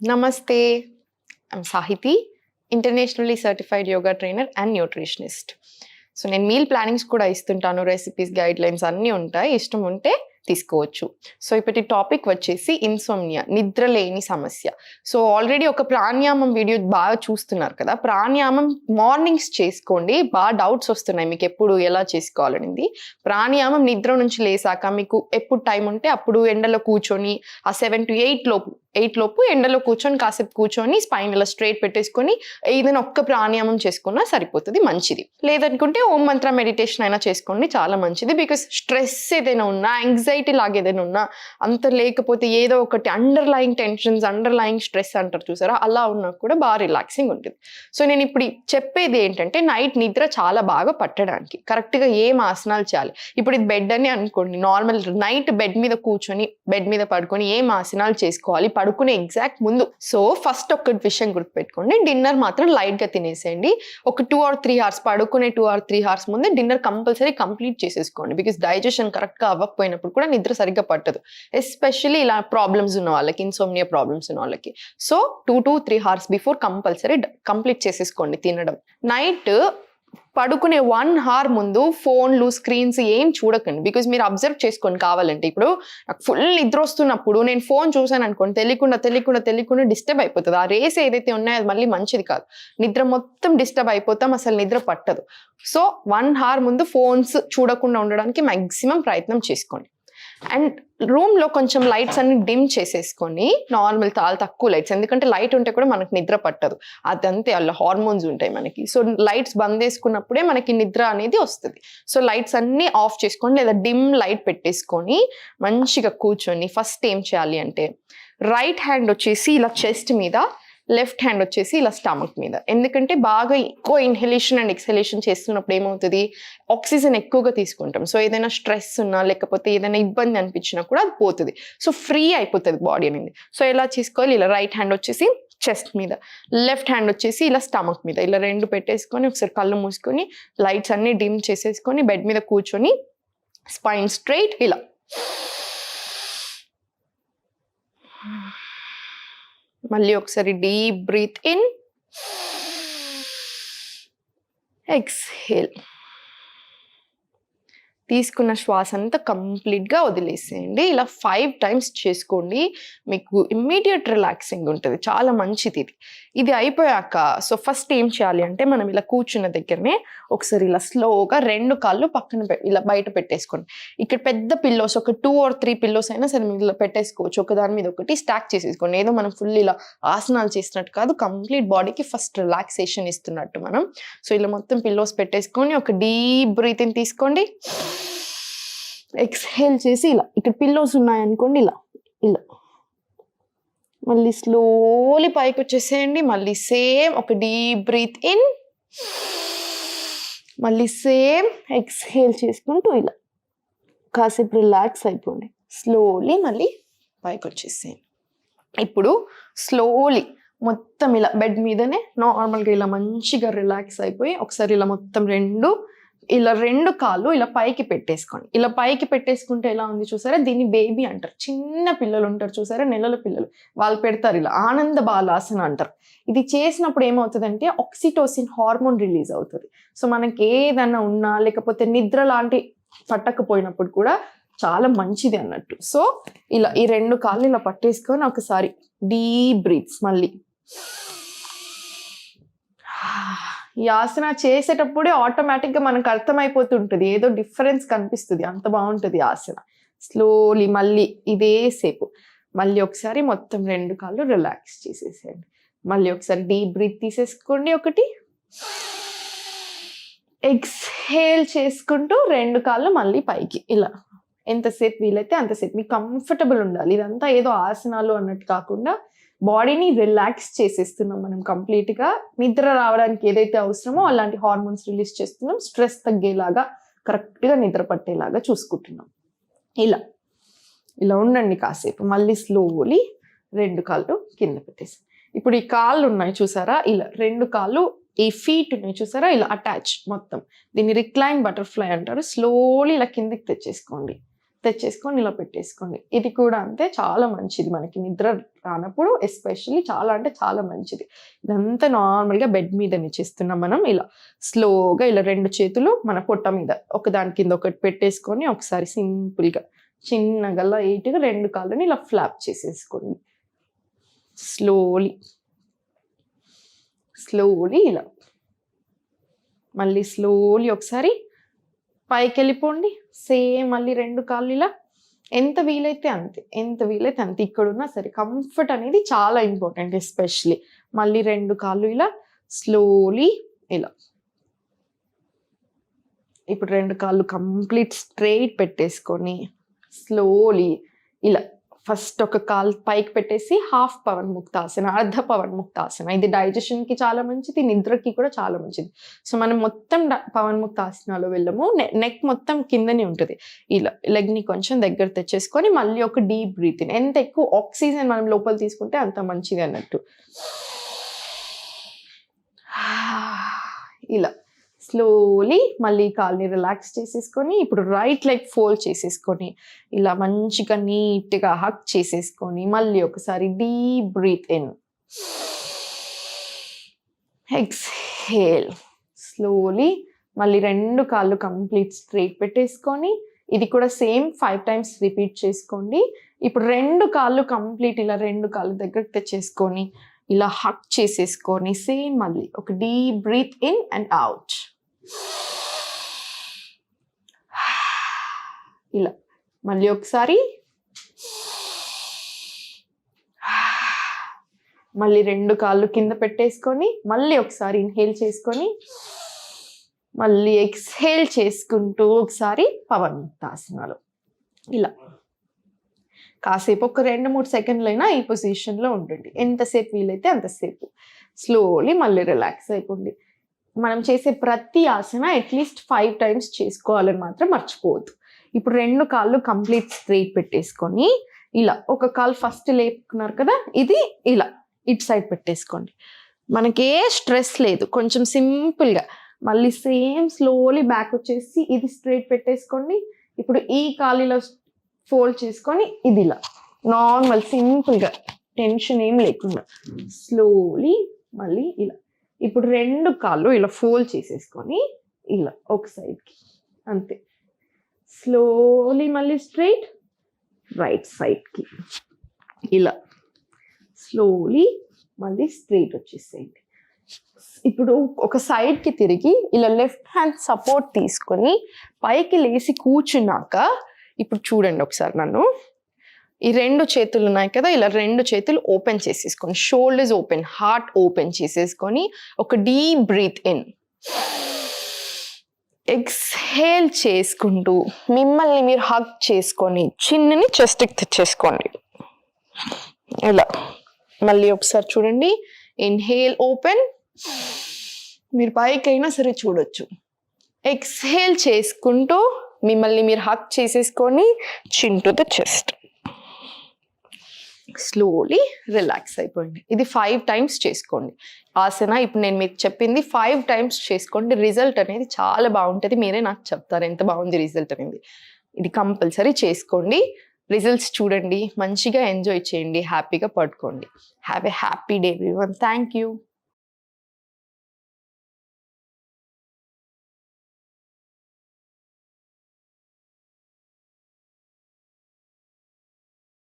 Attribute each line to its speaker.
Speaker 1: నమస్తే. I'm Sahithi internationally certified yoga trainer and nutritionist. So నేను meal plannings కూడా ఇస్తుంటాను రెసిపీస్ గైడ్ లైన్స్ అన్నీ ఉంటాయి. ఇష్టం ఉంటే తీసుకోవచ్చు. సో ఇప్పటి టాపిక్ వచ్చేసి ఇన్సోమ్నియా నిద్ర లేని సమస్య. సో ఆల్రెడీ ఒక ప్రాణాయామం వీడియో బాగా చూస్తున్నారు కదా. ప్రాణాయామం మార్నింగ్స్ చేసుకోండి. బాగా డౌట్స్ వస్తున్నాయి. మీకు ఎప్పుడు ఎలా చేసుకోవాలనేది. ప్రాణాయామం నిద్ర నుంచి లేసాక మీకు ఎప్పుడు టైం ఉంటే అప్పుడు ఎండలో కూర్చొని ఆ సెవెన్ టు ఎయిట్ లోపు ఎయిట్ లోపు ఎండలో కూర్చొని కాసేపు కూర్చొని స్పైన్ ఇలా స్ట్రైట్ పెట్టేసుకొని ఏదైనా ఒక్క ప్రాణాయామం చేసుకున్నా సరిపోతుంది మంచిది. లేదనుకుంటే ఓం మంత్ర మెడిటేషన్ అయినా చేసుకోండి చాలా మంచిది. బికాస్ స్ట్రెస్ ఏదైనా ఉన్నా యాంగ్జైటీ లాగా ఏదైనా ఉన్నా అంత లేకపోతే ఏదో ఒకటి underlying tensions underlying stress అంటారు చూసారా? అలా ఉన్నా కూడా బాగా రిలాక్సింగ్ ఉంటుంది. సో నేను ఇప్పుడు చెప్పేది ఏంటంటే నైట్ నిద్ర చాలా బాగా పట్టడానికి. కరెక్ట్గా ఏం ఆసనాలు చేయాలి? ఇప్పుడు ఇది బెడ్ అని అనుకోండి నార్మల్ నైట్ బెడ్ మీద కూర్చొని బెడ్ మీద పడుకొని ఏం ఆసనాలు చేసుకోవాలి? పడుకునే ఎగ్జాక్ట్ ముందు. సో ఫస్ట్ ఒక్కటి విషయం గుర్తుపెట్టుకోండి. డిన్నర్ మాత్రం లైట్గా తినేసేయండి. ఒక టూ ఆర్ త్రీ అవర్స్ పడుకునే టూ ఆర్ త్రీ అవర్స్ ముందే డిన్నర్ కంపల్సరీ కంప్లీట్ చేసేసుకోండి. బికాస్ డైజెషన్ కరెక్ట్గా అవ్వకపోయినప్పుడు కూడా నిద్ర సరిగ్గా పట్టదు. ఎస్పెషల్లీ ఇలా ప్రాబ్లమ్స్ ఉన్న వాళ్ళకి ఇన్సోమ్నియా ప్రాబ్లమ్స్ ఉన్న వాళ్ళకి. So two two three hours before compulsory complete చేసేసుకోండి తినడం. నైట్ పడుకునే వన్ హార్ ముందు ఫోన్లు స్క్రీన్స్ ఏం చూడకండి. బికాజ్ మీరు అబ్జర్వ్ చేసుకొని కావాలంటే ఇప్పుడు నాకు ఫుల్ నిద్ర వస్తున్నప్పుడు నేను ఫోన్ చూసాను అనుకోండి తెలియకుండా తెలియకుండా తెలియకుండా డిస్టర్బ్ అయిపోతుంది. ఆ రేస్ ఏదైతే ఉన్నాయో అది మళ్ళీ మంచిది కాదు. నిద్ర మొత్తం డిస్టర్బ్ అయిపోతాం అసలు నిద్ర పట్టదు. సో వన్ హార్ ముందు ఫోన్స్ చూడకుండా ఉండడానికి మ్యాక్సిమం ప్రయత్నం చేసుకోండి. అండ్ రూమ్లో కొంచెం లైట్స్ అన్ని డిమ్ చేసేసుకొని నార్మల్ చాలా తక్కువ లైట్స్. ఎందుకంటే లైట్ ఉంటే కూడా మనకి నిద్ర పట్టదు. అదంతే అలా హార్మోన్స్ ఉంటాయి మనకి. సో లైట్స్ బంద్ చేసుకున్నప్పుడే మనకి నిద్ర అనేది వస్తుంది. సో లైట్స్ అన్నీ ఆఫ్ చేసుకొని లేదా డిమ్ లైట్ పెట్టేసుకొని మంచిగా కూర్చొని ఫస్ట్ ఏం చేయాలి అంటే రైట్ హ్యాండ్ వచ్చేసి ఇలా చెస్ట్ మీద లెఫ్ట్ హ్యాండ్ వచ్చేసి ఇలా స్టమక్ మీద. ఎందుకంటే బాగా ఎక్కువ ఇన్హలేషన్ అండ్ ఎక్సలేషన్ చేస్తున్నప్పుడు ఏమవుతుంది? ఆక్సిజన్ ఎక్కువగా తీసుకుంటాం. సో ఏదైనా స్ట్రెస్ ఉన్నా లేకపోతే ఏదైనా ఇబ్బంది అనిపించినా కూడా అది పోతుంది. సో ఫ్రీ అయిపోతుంది బాడీ అనేది. సో ఎలా చేసుకోవాలి ఇలా రైట్ హ్యాండ్ వచ్చేసి చెస్ట్ మీద. లెఫ్ట్ హ్యాండ్ వచ్చేసి ఇలా స్టమక్ మీద. ఇలా రెండు పెట్టేసుకొని ఒకసారి కళ్ళు మూసుకొని లైట్స్ అన్ని డిమ్ చేసేసుకొని బెడ్ మీద కూర్చొని స్పైన్ స్ట్రైట్ ఇలా. మళ్ళీ ఒకసారి డీప్ బ్రీత్ ఇన్ ఎక్స్హేల్ తీసుకున్న శ్వాస అంతా కంప్లీట్గా వదిలేసేయండి. ఇలా ఫైవ్ టైమ్స్ చేసుకోండి. మీకు ఇమ్మీడియట్ రిలాక్సింగ్ ఉంటుంది. చాలా మంచిది ఇది. ఇది అయిపోయాక సో ఫస్ట్ ఏం చేయాలి అంటే మనం ఇలా కూర్చున్న దగ్గరనే ఒకసారి ఇలా స్లోగా రెండు కాళ్ళు పక్కన ఇలా బయట పెట్టేసుకోండి. ఇక్కడ పెద్ద పిల్లోస్ ఒక టూ ఆర్ త్రీ పిల్లోస్ అయినా సరే మీరు ఇలా పెట్టేసుకోవచ్చు. ఒక దాని మీద ఒకటి స్టాక్ చేసేసుకోండి. ఏదో మనం ఫుల్ ఇలా ఆసనాలు చేసినట్టు కాదు కంప్లీట్ బాడీకి ఫస్ట్ రిలాక్సేషన్ ఇస్తున్నట్టు మనం. సో ఇలా మొత్తం పిల్లోస్ పెట్టేసుకొని ఒక డీప్ బ్రీతింగ్ తీసుకోండి. ఎక్స్హేల్ చేసి ఇలా. ఇక్కడ పిల్లోస్ ఉన్నాయనుకోండి ఇలా. ఇలా. మళ్ళీ స్లోలీ పైకి వచ్చేసేయండి. మళ్ళీ సేమ్ ఒక డీప్ బ్రీత్ ఇన్ మళ్ళీ సేమ్ ఎక్స్హేల్ చేసుకుంటూ ఇలా. కాసేపు రిలాక్స్ అయిపోండి. స్లోలీ మళ్ళీ పైకి వచ్చేసేయండి. ఇప్పుడు స్లోలీ మొత్తం ఇలా బెడ్ మీదనే నార్మల్గా ఇలా మంచిగా రిలాక్స్ అయిపోయి ఒకసారి ఇలా మొత్తం రెండు ఇలా రెండు కాళ్ళు ఇలా పైకి పెట్టేసుకోండి. ఇలా పైకి పెట్టేసుకుంటే ఎలా ఉంది చూసారా? దీన్ని బేబీ అంటారు. చిన్న పిల్లలు ఉంటారు చూసారా? నెలల పిల్లలు. వాళ్ళు పెడతారు ఇలా. ఆనంద బాలాసన అంటారు. ఇది చేసినప్పుడు ఏమవుతుందంటే ఆక్సిటోసిన్ హార్మోన్ రిలీజ్ అవుతుంది. సో మనకి ఏదైనా ఉన్నా లేకపోతే నిద్ర లాంటి పట్టకపోయినప్పుడు కూడా చాలా మంచిది అన్నట్టు. సో ఇలా ఈ రెండు కాళ్ళు ఇలా పట్టేసుకొని ఒకసారి డీప్ బ్రీత్స్ మళ్ళీ. ఈ ఆసన చేసేటప్పుడే ఆటోమేటిక్గా మనకు అర్థమైపోతుంటుంది. ఏదో డిఫరెన్స్ కనిపిస్తుంది. అంత బాగుంటుంది ఆసన. స్లోలీ మళ్ళీ ఇదే సేపు. మళ్ళీ ఒకసారి మొత్తం రెండు కాళ్ళు రిలాక్స్ చేసేసేయండి. మళ్ళీ ఒకసారి డీప్ బ్రీత్ తీసేసుకోండి ఒకటి. ఎక్స్హేల్ చేసుకుంటూ రెండు కాళ్ళు మళ్ళీ పైకి. ఇలా. ఎంతసేపు వీలైతే అంతసేపు. మీకు కంఫర్టబుల్ ఉండాలి. ఇదంతా ఏదో ఆసనాలు అన్నట్టు కాకుండా బాడీని రిలాక్స్ చేసేస్తున్నాం మనం కంప్లీట్గా. నిద్ర రావడానికి ఏదైతే అవసరమో అలాంటి హార్మోన్స్ రిలీజ్ చేస్తున్నాం. స్ట్రెస్ తగ్గేలాగా కరెక్ట్గా నిద్ర పట్టేలాగా చూసుకుంటున్నాం. ఇలా. ఇలా ఉండండి కాసేపు. మళ్ళీ స్లోలీ రెండు కాళ్ళు కింద పెట్టేసి. ఇప్పుడు ఈ కాళ్ళు ఉన్నాయి చూసారా? ఇలా రెండు కాళ్ళు ఈ ఫీట్ ఉన్నాయి చూసారా? ఇలా అటాచ్ మొత్తం. దీన్ని రిక్లైన్ బటర్ఫ్లై అంటారు. స్లోలీ ఇలా కిందికి తెచ్చేసుకోండి. తెచ్చేసుకొని ఇలా పెట్టేసుకోండి. ఇది కూడా అంతే చాలా మంచిది మనకి నిద్ర రానప్పుడు ఎస్పెషల్లీ చాలా అంటే చాలా మంచిది. ఇదంతా నార్మల్గా బెడ్ మీదనే చేస్తున్నాం మనం ఇలా. స్లోగా ఇలా రెండు చేతులు మన పొట్ట మీద ఒక దాని కింద ఒకటి పెట్టేసుకొని ఒకసారి సింపుల్గా చిన్నగా లైట్గా రెండు కాళ్ళని ఇలా ఫ్లాప్ చేసేసుకోండి. స్లోలీ స్లోలీ ఇలా. మళ్ళీ స్లోలీ ఒకసారి పైకి వెళ్ళిపోండి సేమ్ మళ్ళీ రెండు కాళ్ళు ఇలా. ఎంత వీలైతే అంతే ఎంత వీలైతే అంతే. ఇక్కడున్నా సరే కంఫర్ట్ అనేది చాలా ఇంపార్టెంట్ ఎస్పెషలీ మళ్ళీ రెండు కాళ్ళు ఇలా స్లోలీ ఇలా. ఇప్పుడు రెండు కాళ్ళు కంప్లీట్ స్ట్రైట్ పెట్టేసుకొని స్లోలీ ఇలా. ఫస్ట్ ఒక కాల్ పైకి పెట్టేసి హాఫ్ పవన్ ముక్తాసన అర్ధ పవన్ ముక్తాసన. ఇది డైజెషన్కి కి చాలా మంచిది నిద్రకి కూడా చాలా మంచిది. సో మనం మొత్తం డ- పవన్ ముక్తాసనాలో వెళ్ళము. నెక్ మొత్తం కిందనే ఉంటుంది. ఇలా లెగ్ని కొంచెం దగ్గర తెచ్చేసుకొని మళ్ళీ ఒక డీప్ బ్రీత్ ఇన్ ఎంత ఎక్కువ ఆక్సిజన్ మనం లోపల తీసుకుంటే అంత మంచిది అన్నట్టు. ఇలా. స్లోలీ మళ్ళీ కాల్ని రిలాక్స్ చేసేసుకొని ఇప్పుడు రైట్ లెగ్ ఫోల్డ్ చేసేసుకొని ఇలా మంచిగా నీట్గా హక్ చేసేసుకొని మళ్ళీ ఒకసారి deep breath in exhale slowly మళ్ళీ రెండు కాళ్ళు కంప్లీట్ స్ట్రైట్ పెట్టేసుకొని ఇది కూడా సేమ్ ఫైవ్ టైమ్స్ రిపీట్ చేసుకోండి. ఇప్పుడు రెండు కాళ్ళు కంప్లీట్ ఇలా రెండు కాళ్ళు దగ్గరకు తెచ్చేసుకొని ఇలా హక్ చేసేసుకొని సేమ్ మళ్ళీ ఒక deep breath in and out ఇలా. మళ్ళీ ఒకసారి. మళ్ళీ రెండు కాళ్ళు కింద పెట్టేసుకొని మళ్ళీ ఒకసారి ఇన్హేల్ చేసుకొని మళ్ళీ ఎక్స్హేల్ చేసుకుంటూ ఒకసారి పవన్ ముక్తాసనాలు ఇలా. కాసేపు ఒక రెండు మూడు సెకండ్లు అయినా ఈ పొజిషన్లో ఉండండి. ఎంతసేపు వీలైతే అంతసేపు. స్లోలీ మళ్ళీ రిలాక్స్ అయిపోండి. మనం చేసే ప్రతి ఆసన అట్లీస్ట్ ఫైవ్ టైమ్స్ చేసుకోవాలని మాత్రం మర్చిపోవద్దు. ఇప్పుడు రెండు కాళ్ళు కంప్లీట్ స్ట్రైట్ పెట్టేసుకొని ఇలా ఒక కాలు ఫస్ట్ లేపుకున్నారు కదా ఇది ఇలా ఇటు సైడ్ పెట్టేసుకోండి. మనకి ఏ స్ట్రెస్ లేదు కొంచెం సింపుల్గా మళ్ళీ సేమ్ స్లోలీ బ్యాక్ వచ్చేసి ఇది స్ట్రైట్ పెట్టేసుకోండి. ఇప్పుడు ఈ కాలిలో ఫోల్డ్ చేసుకొని ఇది ఇలా. నార్మల్ సింపుల్గా టెన్షన్ ఏం లేకుండా. స్లోలీ మళ్ళీ ఇలా. ఇప్పుడు రెండు కాళ్ళు ఇలా ఫోల్డ్ చేసేసుకొని ఇలా ఒక సైడ్కి అంతే. స్లోలీ మళ్ళీ స్ట్రైట్ రైట్ సైడ్కి ఇలా. స్లోలీ మళ్ళీ స్ట్రైట్ వచ్చేసేయండి. ఇప్పుడు ఒక సైడ్కి తిరిగి ఇలా లెఫ్ట్ హ్యాండ్ సపోర్ట్ తీసుకొని పైకి లేచి కూర్చున్నాక ఇప్పుడు చూడండి ఒకసారి నన్ను. ఈ రెండు చేతులు ఉన్నాయి కదా ఇలా రెండు చేతులు ఓపెన్ చేసేసుకొని షోల్డర్స్ ఓపెన్ హార్ట్ ఓపెన్ చేసేసుకొని ఒక డీప్ బ్రీత్ ఇన్ ఎక్స్హేల్ చేసుకుంటూ మిమ్మల్ని మీరు హగ్ చేసుకొని చిన్నని చెస్ట్కి తెచ్చేసుకోండి. ఇలా మళ్ళీ ఒకసారి చూడండి. ఇన్హేల్ ఓపెన్ మీరు పైకైనా సరే చూడొచ్చు. ఎక్స్హేల్ చేసుకుంటూ మిమ్మల్ని మీరు హక్ చేసేసుకొని chin to the chest slowly relax అయిపోయింది. ఇది ఫైవ్ టైమ్స్ చేసుకోండి. ఆసన ఇప్పుడు నేను మీకు చెప్పింది ఫైవ్ టైమ్స్ చేసుకోండి. రిజల్ట్ అనేది చాలా బాగుంటుంది. మీరే నాకు చెప్తారు ఎంత బాగుంది రిజల్ట్ అనేది. ఇది కంపల్సరీ చేసుకోండి. రిజల్ట్స్ చూడండి. మంచిగా ఎంజాయ్ చేయండి. హ్యాపీగా పడుకోండి. Have a happy day everyone thank you.